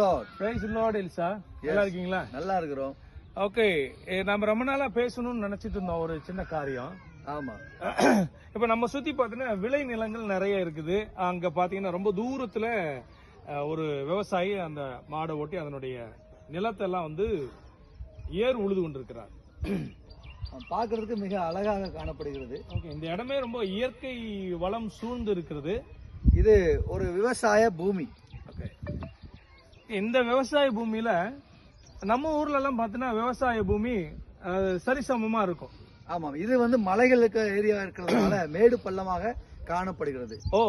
Lord price Lord Elsa நல்லா இருக்கீங்களா? நல்லா இருக்கிறோம். ஓகே நம்ம ரொம்ப நாளா பேசணும்னு நினைச்சிட்டு இருந்தோம் ஒரு சின்ன காரியம். ஆமா. இப்ப நம்ம சுத்தி பார்த்தீங்கன்னா விளை நிலங்கள் நிறைய இருக்குது. அங்க பாத்தீங்கன்னா ரொம்ப தூரத்துல ஒரு விவசாயி அந்த மாடை ஓட்டி அதனுடைய நிலத்தெல்லாம் வந்து ஏர் உழுது கொண்டிருக்கிறார். பார்க்கிறதுக்கு மிக அழகாக காணப்படுகிறது. ஓகே இந்த இடமே ரொம்ப இயற்கை வளம் சூழ்ந்து இருக்கிறது. இது ஒரு விவசாய பூமி. இந்த விவசாய பூமியில நம்ம ஊர்ல எல்லாம் பார்த்தீங்கன்னா விவசாய பூமி சரிசமமா இருக்கும். ஆமாம் இது வந்து மலைகள் இருக்க ஏரியா இருக்கிறதுனால மேடு பள்ளமாக காணப்படுகிறது. ஓ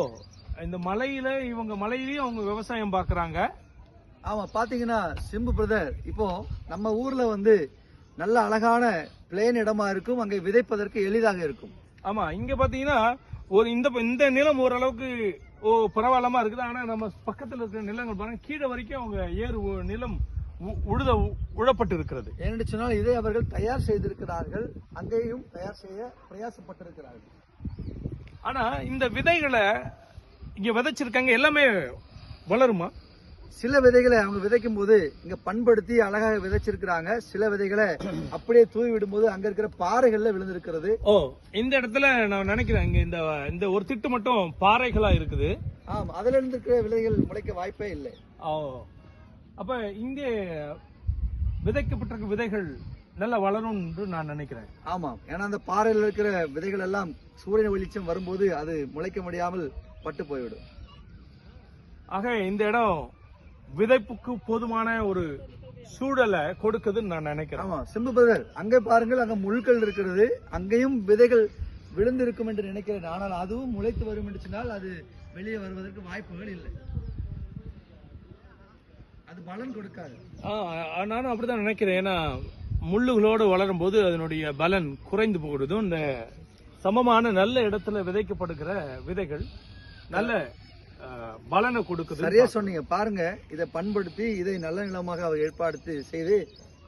இந்த மலையில இவங்க மலையிலயும் அவங்க விவசாயம் பாக்குறாங்க. ஆமா பாத்தீங்கன்னா சிம்பு பிரதர் இப்போ நம்ம ஊர்ல வந்து நல்ல அழகான பிளேன் இடமா இருக்கும் அங்கே விதைப்பதற்கு எளிதாக இருக்கும். ஆமா இங்க பாத்தீங்கன்னா ஒரு இந்த இந்த நிலம் ஓரளவுக்கு ஓ பரவாயில்லமா இருக்குது. ஆனா நம்ம பக்கத்துல இருக்கிற நிலங்கள் பாருங்க கீழே வரைக்கும் அவங்க ஏறு உ- நிலம் உழுத உழப்பட்டு இருக்கிறது ஏனென்று சொன்னால் இதை அவர்கள் தயார் செய்திருக்கிறார்கள். அங்கேயும் தயார் செய்ய பிரயாசப்பட்டிருக்கிறார்கள். ஆனா இந்த விதைகளை இங்க விதைச்சிருக்காங்க எல்லாமே வளருமா? சில விதைகளை அவங்க விதைக்கும் போது இங்க பண்படுத்தி அழகாக விதைச்சிருக்கிறாங்க. சில விதைகளை அப்படியே தூவி விடும்போது அங்க இருக்கிற பாறைகள்ல விழுந்திருக்கிறது. ஓ இந்த இடத்துல நான் நினைக்கிறேன் இங்க இந்த இந்த ஒரு திட்டு மட்டும் பாறைகளா இருக்குது. ஆம் அதுல இருந்து இருக்கிற விதைகள் முளைக்க வாய்ப்பே இல்லை. ஓ அப்ப இங்கே விதைக்கப்பட்டிருக்க விதைகள் நல்லா வளரும் என்று நான் நினைக்கிறேன். ஆமாம் ஏன்னா அந்த பாறையில் இருக்கிற விதைகள் எல்லாம் சூரியன் வெளிச்சம் வரும்போது அது முளைக்க முடியாமல் பட்டு போய்விடும். ஆக இந்த இடம் விதைப்புக்கு போதுமான ஒரு சூழலை கொடுக்குதுன்னு நான் நினைக்கிறேன். ஆமா சிம்பு பிரதர் அங்கே பாருங்கள் அங்க முள்கள் இருக்கிறது. அங்கேயும் விதைகள் விழுந்திருக்கும் என்று நினைக்கிறேன். ஆனால் அதுவும் முளைத்து வரும் என்று சொன்னால் அது வெளியே வருவதற்கு வாய்ப்புகள் இல்லை. அது பலன் கொடுக்காது. நானும் அப்படிதான் நினைக்கிறேன். ஏன்னா முள்ளுகளோடு வளரும் போது அதனுடைய பலன் குறைந்து போடுதும் இந்த சமமான நல்ல இடத்துல விதைக்கப்படுகிற விதைகள் நல்ல பலனை கொடுக்குது சரியா சொன்னீங்க. பாருங்க இதை பண்படுத்தி இதை நல்ல நிலமாக அவர் ஏற்பாடு செய்து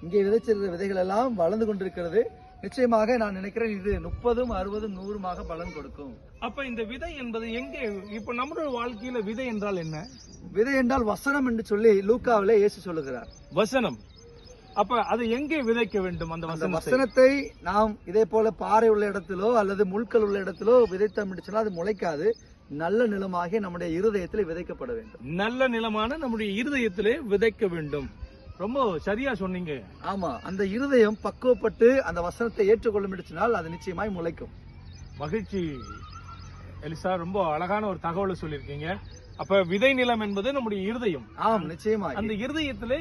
இங்கே விதைச்சிருக்கிற விதைகள் எல்லாம் வளர்ந்து கொண்டிருக்கிறது. நிச்சயமாக நான் நினைக்கிறேன் இது முப்பதும் அறுபதும் நூறுமாக பலன் கொடுக்கும். அப்ப இந்த விதை என்பது எங்கே இப்ப நம்மளோட வாழ்க்கையில விதை என்றால் என்ன? விதை என்றால் வசனம் என்று சொல்லி லூக்காவிலே இயேசு சொல்லுகிறார். வசனம். அப்ப அது எங்கே விதைக்க வேண்டும் அந்த வசனத்தை? நாம் இதே போல பாறை உள்ள இடத்திலோ அல்லது முட்கள் உள்ள இடத்திலோ விதைத்தோம் அது முளைக்காது. நல்ல நிலமாகி நம்முடைய இருதயத்தில் விதைக்கப்பட வேண்டும். நல்ல நிலமான நம்முடைய இருதயத்திலே விதைக்க வேண்டும். ரொம்ப சரியா சொன்னீங்க. ஆமா அந்த இருதயம் பக்குவப்பட்டு அந்த வசனத்தை ஏற்றுக்கொள்ளும் அது நிச்சயமாய் முளைக்கும். மகிழ்ச்சி எலிசா ரொம்ப அழகான ஒரு தகவலை சொல்லியிருக்கீங்க. அப்ப விதை நிலம் என்பது நம்முடைய இருதயம். ஆம் நிச்சயமாய். அந்த இருதயத்திலே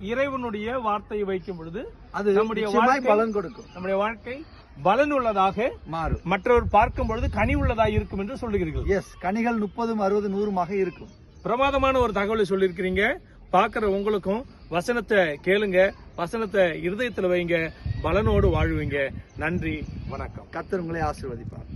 இறைவனுடைய வார்த்தையை வைக்கும் பொழுது அது நம்முடைய பலன் கொடுக்கும். நம்முடைய வாழ்க்கை பலனுள்ளதாக மாறும் மற்றவர் பார்க்கும் பொழுது கனி உள்ளதாக இருக்கும் என்று சொல்லுகிறீர்கள். எஸ் கனிகள் முப்பதும் அறுபது நூறுமாக இருக்கும். பிரமாதமான ஒரு தகவலை சொல்லியிருக்கிறீங்க. பார்க்குற உங்களுக்கும் வசனத்தை கேளுங்க. வசனத்தை இருதயத்துல வைங்க. பலனோடு வாழ்வீங்க. நன்றி வணக்கம். கத்தர் உங்களை ஆசீர்வதிப்பார்.